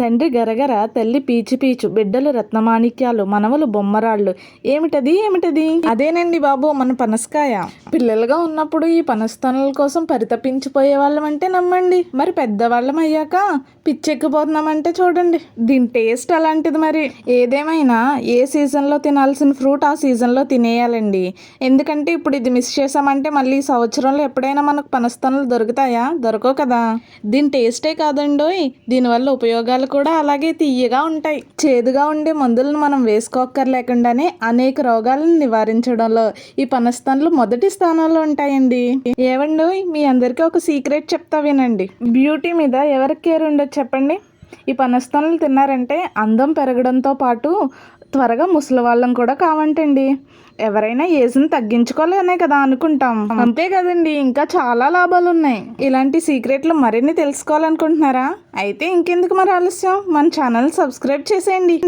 తండ్రి గరగర తల్లి పీచు పీచు బిడ్డలు రత్నమాణిక్యాలు మనవలు బొమ్మరాళ్ళు. ఏమిటది? ఏమిటది? అదేనండి బాబు మన పనసకాయ. పిల్లలుగా ఉన్నప్పుడు ఈ పనస్తనుల కోసం పరితపించిపోయే వాళ్ళం అంటే నమ్మండి. మరి పెద్దవాళ్ళం అయ్యాక పిచ్చెక్కిపోతున్నామంటే చూడండి. దీని టేస్ట్ అలాంటిది మరి. ఏదేమైనా ఏ సీజన్లో తినాల్సిన ఫ్రూట్ ఆ సీజన్లో తినేయాలండి. ఎందుకంటే ఇప్పుడు ఇది మిస్ చేసామంటే మళ్ళీ ఈ సంవత్సరంలో ఎప్పుడైనా మనకు పనస్తనులు దొరుకుతాయా? దొరకవు కదా. దీని టేస్టే కాదండోయ్. దీనివల్ల ఉపయోగాలు కూడా అలాగే తీయగా ఉంటాయి. చేదుగా ఉండే మందులను మనం వేసుకోక్కర్లేకుండానే అనేక రోగాలను నివారించడంలో ఈ పనస్తనులు మొదటి స్థానంలో ఉంటాయండి. ఏవండోయ్? మీ అందరికీ ఒక సీక్రెట్ చెప్తా వినండి. బ్యూటీ మీద ఎవరికి కేర్ ఉండదు చెప్పండి. ఈ పనస్తనులు తిన్నారంటే అందం పెరగడంతో పాటు త్వరగా ముసలి వాళ్ళం కూడా కావంటండి. ఎవరైనా ఏజ్ని తగ్గించుకోలేనే కదా అనుకుంటాం. అంతే కదండి ఇంకా చాలా లాభాలు ఉన్నాయి ఇలాంటి సీక్రెట్లు మరిన్ని తెలుసుకోవాలనుకుంటున్నారా? అయితే ఇంకెందుకు మరి ఆలస్యం? మన ఛానల్ సబ్స్క్రైబ్ చేసేయండి.